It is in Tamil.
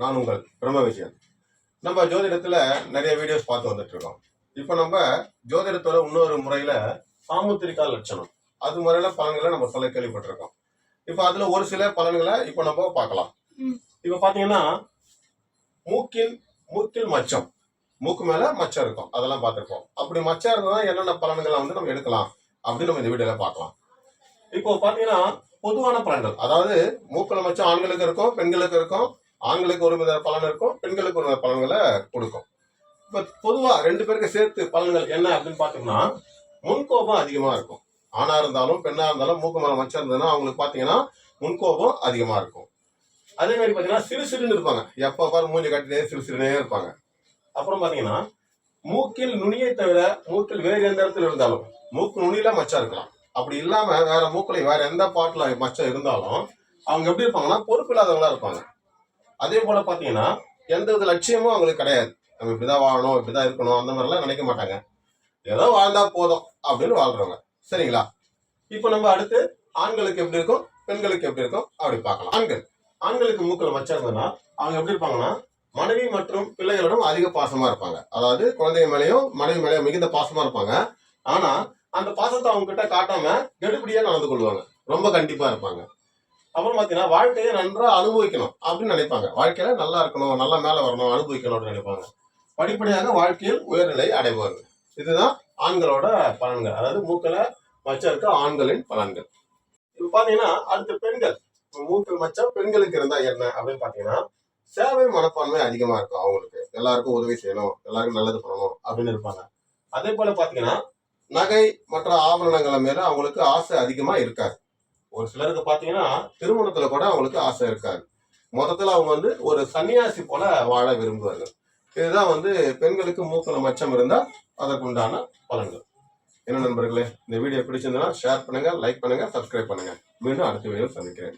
நான் உங்கள் பிரம்ம விஷயம் நம்ம ஜோதிடத்துல நிறைய வீடியோஸ் பார்த்து வந்துட்டு இருக்கோம் இப்போ நம்ம ஜோதிடத்தோட இன்னொரு முறையில சாமுத்திரிகா லட்சணம். அது முறையில பலன்களை நம்ம சொல்ல கேள்விப்பட்டிருக்கோம். இப்போ அதுல ஒரு சில பலன்களை இப்போ நம்ம பார்க்கலாம். இப்போ பாத்தீங்கன்னா மூக்கில் மூக்கில் மச்சம். மூக்கு மேல மச்சம் இருக்கும். அதெல்லாம் பார்த்திருப்போம். அப்படி மச்சம் இருந்தா என்னென்ன பலன்களை வந்து நம்ம எடுக்கலாம்? அப்படின்னு நம்ம இந்த வீடியோல பார்க்கலாம். இப்போ பாத்தீங்கன்னா பொதுவான பலன்கள். அதாவது மூக்குல மச்சம் ஆண்களுக்கு இருக்கும் பெண்களுக்கு இருக்கும். ஆண்களுக்கு ஒரு வித பலன் இருக்கும் பெண்களுக்கு ஒரு வித பலன்களை கொடுக்கும். இப்போ பொதுவாக ரெண்டு பேருக்கு சேர்த்து பலன்கள் என்ன அப்படின்னு பார்த்தோம்னா முன்கோபம் அதிகமாக இருக்கும். ஆணாக இருந்தாலும் பெண்ணாக இருந்தாலும் மூக்கு மேலே மச்சம் இருந்ததுன்னா அவங்களுக்கு பார்த்தீங்கன்னா முன்கோபம் அதிகமாக இருக்கும். அதே மாதிரி பார்த்தீங்கன்னா சிறு சிறுன்னு இருப்பாங்க. எப்போ பாரு மூஞ்சி கட்டினே சிறு சிறுனே இருப்பாங்க. அப்புறம் பார்த்தீங்கன்னா மூக்கில் நுனியை தவிர மூக்கில் வேறு எந்த இடத்துல இருந்தாலும் மூக்கு நுனியில மச்சம் இருக்கலாம். அப்படி இல்லாம வேற மூக்களை வேற எந்த பாட்டுல மச்சம் இருந்தாலும் அவங்க எப்படி இருப்பாங்கன்னா பொறுப்பு இல்லாதவங்களா இருப்பாங்க. அதே போல பாத்தீங்கன்னா எந்த வித லட்சியமும் அவங்களுக்கு கிடையாது. நம்ம இப்படிதான் வாழணும் இப்படிதான் இருக்கணும் அந்த மாதிரிலாம் நினைக்க மாட்டாங்க. ஏதோ வாழ்ந்தா போதும் அப்படின்னு வாழ்றவங்க. சரிங்களா? இப்போ நம்ம அடுத்து ஆண்களுக்கு எப்படி இருக்கும் பெண்களுக்கு எப்படி இருக்கும் அப்படி பார்க்கலாம். ஆண்கள். ஆண்களுக்கு மூக்கள் மச்சம் இருந்ததுன்னா அவங்க எப்படி இருப்பாங்கன்னா மனைவி மற்றும் பிள்ளைகளிடம் அதிக பாசமா இருப்பாங்க. அதாவது குழந்தைங்க மேலேயும் மனைவி மேலேயும் மிகுந்த பாசமா இருப்பாங்க. ஆனா அந்த பாசத்தை அவங்க கிட்ட காட்டாம கெடுபடியா நடந்து கொள்வாங்க. ரொம்ப கண்டிப்பா இருப்பாங்க. அப்புறம் பாத்தீங்கன்னா வாழ்க்கையை நன்றா அனுபவிக்கணும் அப்படின்னு நினைப்பாங்க. வாழ்க்கையில நல்லா இருக்கணும் நல்லா மேல வரணும் அனுபவிக்கணும் அப்படின்னு நினைப்பாங்க. படிப்படியாக வாழ்க்கையில் உயர்நிலை அடைவாங்க இதுதான் ஆண்களோட பலன்கள். அதாவது மூக்கல மச்சம் இருக்க ஆண்களின் பலன்கள். இப்ப பாத்தீங்கன்னா அடுத்து பெண்கள். மூக்கில் மச்சம் பெண்களுக்கு இருந்தா என்ன அப்படின்னு பாத்தீங்கன்னா சேவை மனப்பான்மை அதிகமா இருக்கும் அவங்களுக்கு. எல்லாருக்கும் உதவி செய்யணும் எல்லாருக்கும் நல்லது பண்ணணும் அப்படின்னு இருப்பாங்க. அதே போல பாத்தீங்கன்னா நகை மற்ற ஆபரணங்களை மேல அவங்களுக்கு ஆசை அதிகமா இருக்காது. ஒரு சிலருக்கு பாத்தீங்கன்னா திருமணத்துல கூட அவங்களுக்கு ஆசை இருக்காது. மொத்தத்துல அவங்க வந்து ஒரு சன்னியாசி போல வாழ விரும்புவார்கள். இதுதான் வந்து பெண்களுக்கு மூக்கில் மச்சம் இருந்தா அதற்குண்டான பலன்கள். என்ன நண்பர்களே இந்த வீடியோ பிடிச்சிருந்ததுன்னா ஷேர் பண்ணுங்க லைக் பண்ணுங்க சப்ஸ்கிரைப் பண்ணுங்க. மீண்டும் அடுத்த வீடியோ சந்திக்கிறேன்.